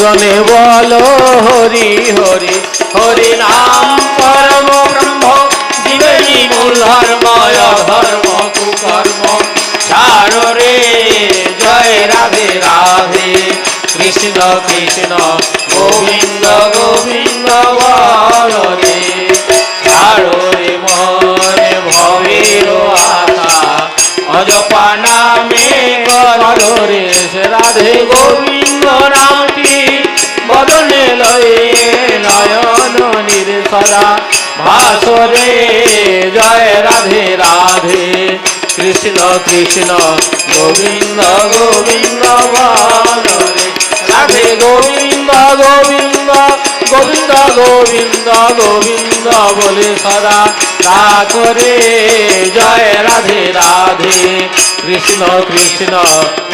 তুমি বলো হরি হরি হরি নাম পরম ব্রহ্ম জীবনী মূল ধর্ময় ধর্ম কুকর্ম। ছাড়ো রে, জয় রাধে রাধে। কৃষ্ণ কৃষ্ণ, গোবিন্দ গোবিন্দ, বল রে। ছাড়ো রে মনে ভবের আশা। অজপা নামে করো রে রাধে গোবিন্দ নামটি বদলে লয়ে নয়ন নির্সদা ভাসরে, জয় রাধে রাধে। কৃষ্ণ কৃষ্ণ, গোবিন্দ গোবিন্দ বলরে রাধে গোবিন্দ গোবিন্দ গোবিন্দ গোবিন্দ গোবিন্দ বলে সদা। রাখরে জয় রাধে রাধে কৃষ্ণ কৃষ্ণ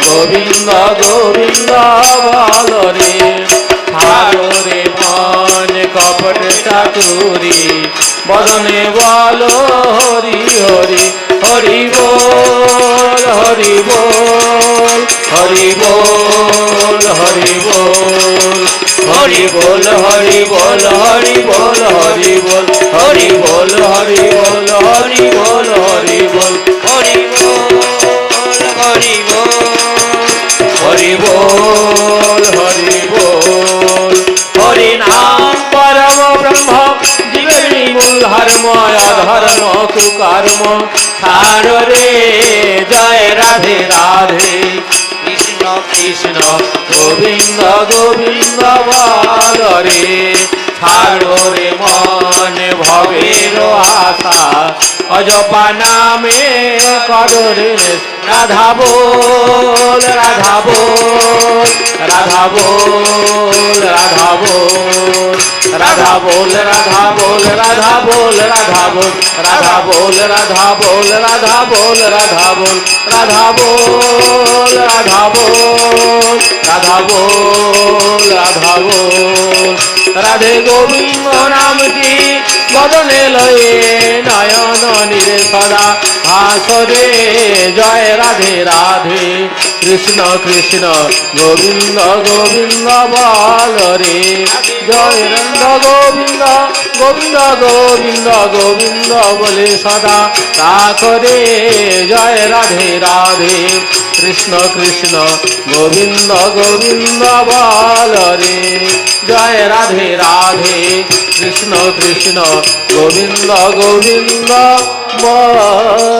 গোবিন্দ গোবিন্দ বলরে ছাড়ো রে মন কপট চাতুরি বদনে বল হরি হরি হরি বল হরি বল হরি বল হরি বল হরি বল হরি বল হরি বল হরি বল হরি বল হরি বল হরি বল হরি বল হরি বল হরি বল হরি বল হরি বল হরি নাম পরম ব্রহ্ম জীবনী মূল ধর্ম অধর্ম কুকর্ম ছাড় রে কৃষ্ণ, গোবিন্দ গোবিন্দ বল রে ছাড়ো রে মন ভবের আশা, অজপা নামে করো রে রাধা বল রাধা বল রাধা বল রাধা বল রাধা বল রাধা বল রাধা বল রাধা বল রাধা বল রাধা বল রাধা বল রাধা বল রাধা বল রাধা বল রাধা বল রাধা বল। রাধে গোবিন্দ নামটি বদলে লয়ে নয়ন নিরে সদা হাসরে জয় রাধে রাধে। কৃষ্ণ কৃষ্ণ, গোবিন্দ গোবিন্দ বল। রে। জয় নন্দ গোবিন্দ গোবিন্দ গোবিন্দ গোবিন্দ বলে সদা তাকরে জয় রাধে রাধে। কৃষ্ণ কৃষ্ণ, গোবিন্দ গোবিন্দ বল রে। জয় রাধে রাধে। কৃষ্ণ কৃষ্ণ, গোবিন্দ গোবিন্দ বল